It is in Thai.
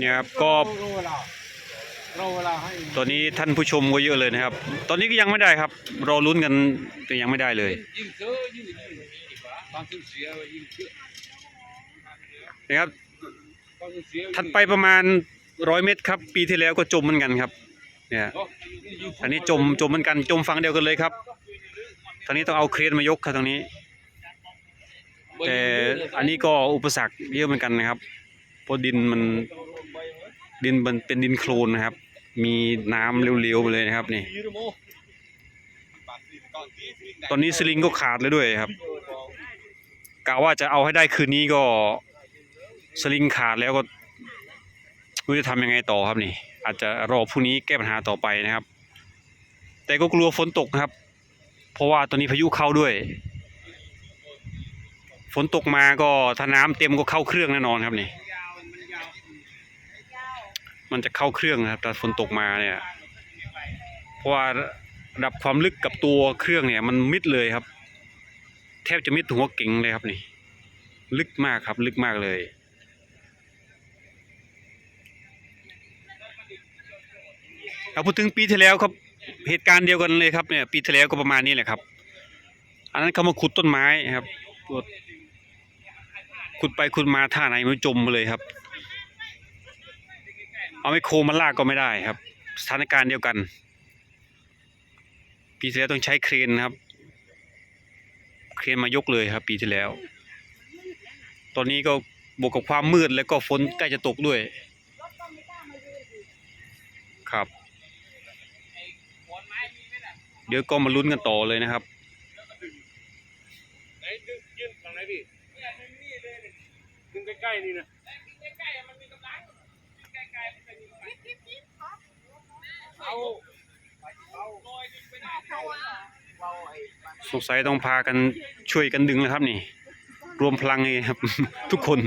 เนี่ยครับก็รอเวลารอเวลาให้ตอนนี้ท่านผู้ชมก็เยอะเลยนะครับ ตอนนี้ก็ยังไม่ได้ครับรอลุ้นกันแต่ยังไม่ได้เลยยิ่งเจอยิ่งยิ่งดีกว่าความสูญเสียยิ่งเยอะนะครับความสูญเสียถัดไปประมาณร้อยเมตรครับ ปีที่แล้วก็จมเหมือนกันครับเนี่ยอันนี้จมจมเหมือนกันจมฝั่งเดียวกันเลยครับทางนี้ต้องเอาเครนมายกครับตรงนี้ แต่อันนี้ก็อุปสรรคเยอะเหมือนกันนะครับเพ ราะดินมันดินมันเป็นดินโคลนนะครับ มีน้ำเร็วๆไปเลยนะครับนี่ ตอนนี้สลิงก็ขาดแล้วด้วยครับกะว่าจะเอาให้ได้คืนนี้ก็สลิงขาดแล้วก็ไม่รู้จะทำยังไงต่อครับนี่ อาจจะรอพรุ่งนี้แก้ปัญหาต่อไปนะครับ แต่ก็กลัวฝนตกครับ เพราะว่าตอนนี้พายุเข้าด้วย ฝนตกมาก็ถ้าน้ำเต็มก็เข้าเครื่องแน่นอนครับนี่ มันจะเข้าเครื่องนะครับแต่ฝนตกมาเนี่ยเพราะว่าระดับความลึกกับตัวเครื่องเนี่ย มันมิดเลยครับ แทบจะมิดหัวเก๋งเลยครับนี่ ลึกมากครับ ลึกมากเลยเอาพูดถึงปีที่แล้วครับเหตุการณ์เดียวกันเลยครับเนี่ย ปีที่แล้วก็ประมาณนี้แหละครับ อันนั้นเขามาขุดต้นไม้ครับขุดไปขุดมาท่าไหนมันจมมาเลยครับ เอาไมโครมาลากก็ไม่ได้ครับ สถานการณ์เดียวกัน ปีที่แล้วต้องใช้เครนครับ เครนมายกเลยครับ ปีที่แล้ว ตอนนี้ก็บวกกับความมืดแล้วก็ฝนใกล้จะตกด้วย ครับ เดี๋ยวก็มาลุ้นกันต่อเลยนะครับไหนดึงยืนฝั่งไหนพี่ดึงใกล้ๆนี่นะ เอาสงสัยต้องพากันช่วยกันดึงแล้วครับนี่ รวมพลังเลยครับ ทุกคน